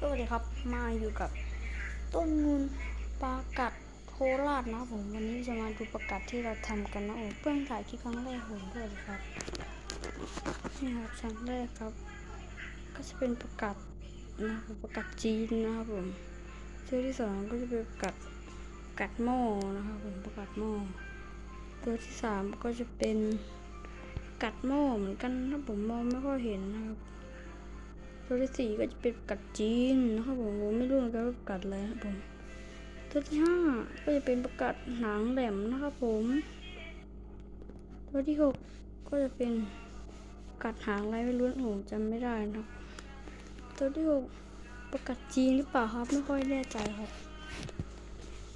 สวัสดีครับมาอยู่กับต้นมูลปากัดโคราชนะผมวันนี้จะมาดูประกัดที่เราทำกันนะผมเพิ่งถ่ายคลิปครั้งแรกผมด้วยครับนี่ครับครั้งแรกครับ ก็จะเป็นประกัดนะครับประกัดจีนนะครับผมตัวที่สองก็จะเป็นประกัดกัดหม้อนะครับผมประกัดหม้อตัวที่สามก็จะเป็นกัดหม้อเหมือนกันนะผมมองไม่ค่อยเห็นนะครับ ตัวที่สี่ก็จะเป็นกัดจีนนะครับผมผมไม่รู้เหมือนกันว่ากัดอะไรครับผมตัวที่ห้าก็จะเป็นประกัดหางแหลมนะครับผม ตัวที่หกก็จะเป็นกัดหางอะไรไม่รู้นะผมจำไม่ได้นะครับตัวที่หกประกัดจีนหรือเปล่าครับไม่ค่อยแน่ใจครับ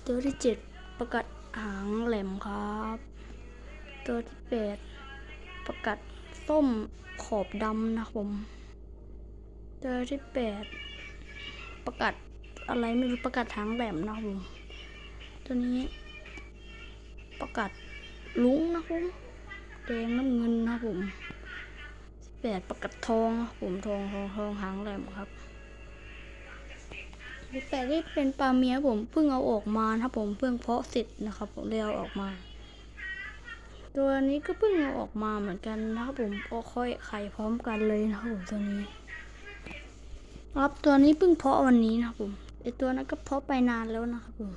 ตัวที่เจ็ดประกัดหางแหลมครับ ตัวที่แปดประกัดส้มขอบดำนะครับผม ตัวที่แปดประกาศอะไรไม่รู้ประกาศทางแหลมนะผมตัวนี้ ประกาศลุงนะผมแดงน้ำเงินนะผมแปดประกาศทองนะผมทองทองทองหางแหลมครับแปดที่เป็นปลาเมียผมเพิ่งเอาออกมานะครับผมเพิ่งเพาะเสร็จนะครับ ผมเลยเอาออกมา ตัวนี้ก็เพิ่งเอาออกมาเหมือนกันนะครับผมก็ค่อยไข่พร้อมกันเลยนะครับผมตัวนี้ ครับตัวนี้เพิ่งเพาะวันนี้นะครับผมไอตัวนั้นก็เพาะไปนานแล้วนะครับผม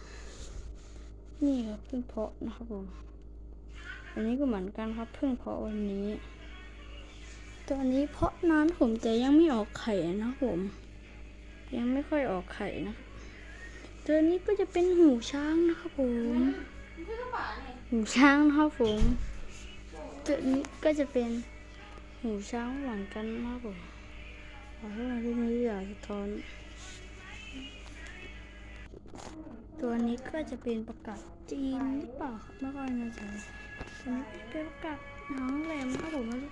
นี่ครับเพิ่งเพาะนะครับผมอันนี้ก็เหมือนกันครับเพิ่งเพาะวันนี้ ตัวนี้เพาะนานผมแต่ยังไม่ออกไข่นะครับผม ยังไม่ค่อยออกไข่นะ ตัวนี้ก็จะเป็นหูช้างนะครับผมหูช้างนะครับผมตัวนี้ก็จะเป็นหูช้างเหมือนกันนะครับผม อให้มาที่นี้อยากสะท้อน ตัวนี้ก็จะเป็นประกาศจีนหรือเปล่าครับไม่ค่อยแน่ใจตัวนี้เป็นประกาศหางแหลมครับผมไม่รู้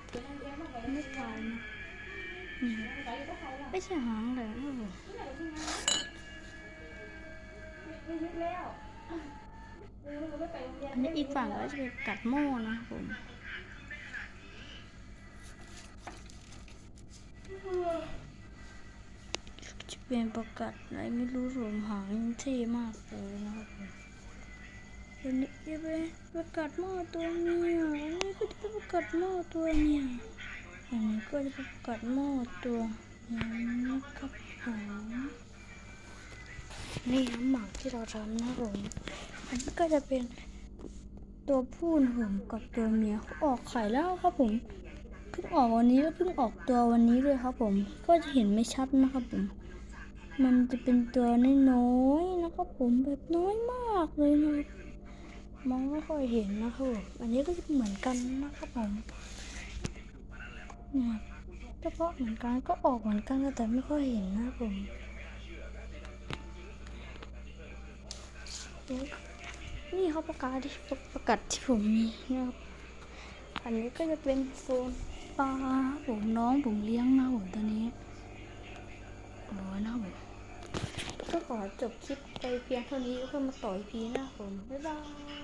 ไม่ทายนะไม่ใช่หางแหลมครับผมอันนี้อีกฝั่งก็จะเป็นกัดโม่นะครับผมจะ เป็นประกาศอะไรไม่รู้รวมหางเท่มากเลยนะครับผมตัวนี้จะเป็นประกาศหม้อตัวเมียอันนี้ก็จะเป็นประกาศหม้อตัวเมียอันนี้ก็จะประกาศหม้อตัวนี้นะครับผมนี่น้ำหมักที่เราทำนะครับผมอันนี้ก็จะเป็นตัวผู้นะผมกับตัวเมียออกไข่แล้วครับผมเพิ่งออกวันนี้แล้วเพิ่งออกตัววันนี้เลยครับผม ก็จะเห็นไม่ชัดนะครับผม มันจะเป็นตัวน้อยๆนะครับผมแบบน้อยมากเลยนะครับมองไม่ค่อยเห็นนะครับผมอันนี้ก็จะเหมือนกันนะครับผมเนี่ยเฉพาะเหมือนกันก็ออกเหมือนกันแต่ไม่ค่อยเห็นนะครับผมนี่เขาประกาศที่ประกาศที่ผมมีนะครับอันนี้ก็จะเป็นโซนปลาผมน้องผมเลี้ยงนะผมตัวนี้ น้อยนะผมก็ขอจบคลิปไปเพียงเท่านี้แล้วก็มาต่ออีพีหน้าผมบ๊ายบาย